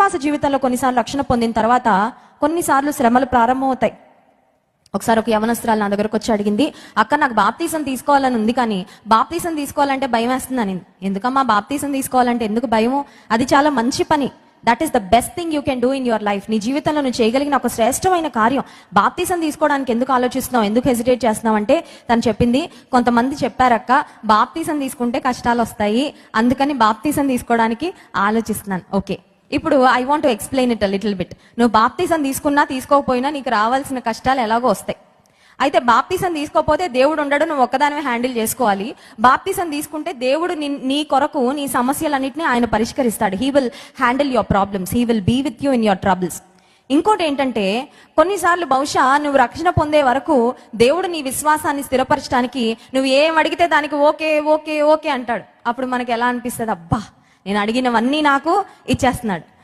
విశ్వాస జీవితంలో కొన్నిసార్లు రక్షణ పొందిన తర్వాత కొన్నిసార్లు శ్రమలు ప్రారంభమవుతాయి. ఒకసారి ఒక యవనస్త్రాలు నా దగ్గరకు వచ్చి అడిగింది అక్క నాకు బాప్తీసం తీసుకోవాలని ఉంది కానీ బాప్తీసం తీసుకోవాలంటే భయం వేస్తుంది అని ఎందుకమ్మా బాప్తీసం తీసుకోవాలంటే ఎందుకు భయము? అది చాలా మంచి పని. That is the best thing you can do in your life నీ జీవితంలో నువ్వు చేయగలిగిన ఒక శ్రేష్టమైన కార్యం. బాప్తీసం తీసుకోవడానికి ఎందుకు ఆలోచిస్తున్నావు? ఎందుకు హెసిటేట్ చేస్తున్నావు? అంటే తను చెప్పింది కొంతమంది చెప్పారక్క బాప్తీసం తీసుకుంటే కష్టాలు వస్తాయి. అందుకని బాప్తీసం తీసుకోవడానికి ఆలోచిస్తున్నాను. ఓకే ఇప్పుడు I want to explain it little bit నువ్వు బాప్తీసం తీసుకున్నా తీసుకోకపోయినా నీకు రావాల్సిన కష్టాలు ఎలాగో వస్తాయి. అయితే బాప్తీసం తీసుకోకపోతే దేవుడు ఉండడు నువ్వు ఒక్కదానివే హ్యాండిల్ చేసుకోవాలి. బాప్తీసం తీసుకుంటే దేవుడు నీ- నీ కొరకు నీ సమస్యలన్నింటినీ ఆయన పరిష్కరిస్తాడు. He will handle your problems he will be with you in your troubles ఇంకోటి ఏంటంటే కొన్నిసార్లు బహుశా నువ్వు రక్షణ పొందే వరకు దేవుడు నీ విశ్వాసాన్ని స్థిరపరచడానికి నువ్వు ఏం అడిగితే దానికి ఓకే ఓకే ఓకే అంటాడు. అప్పుడు మనకి ఎలా అనిపిస్తుంది? అబ్బా! నేను అడిగినవన్నీ నాకు ఇచ్చేస్తున్నాడు.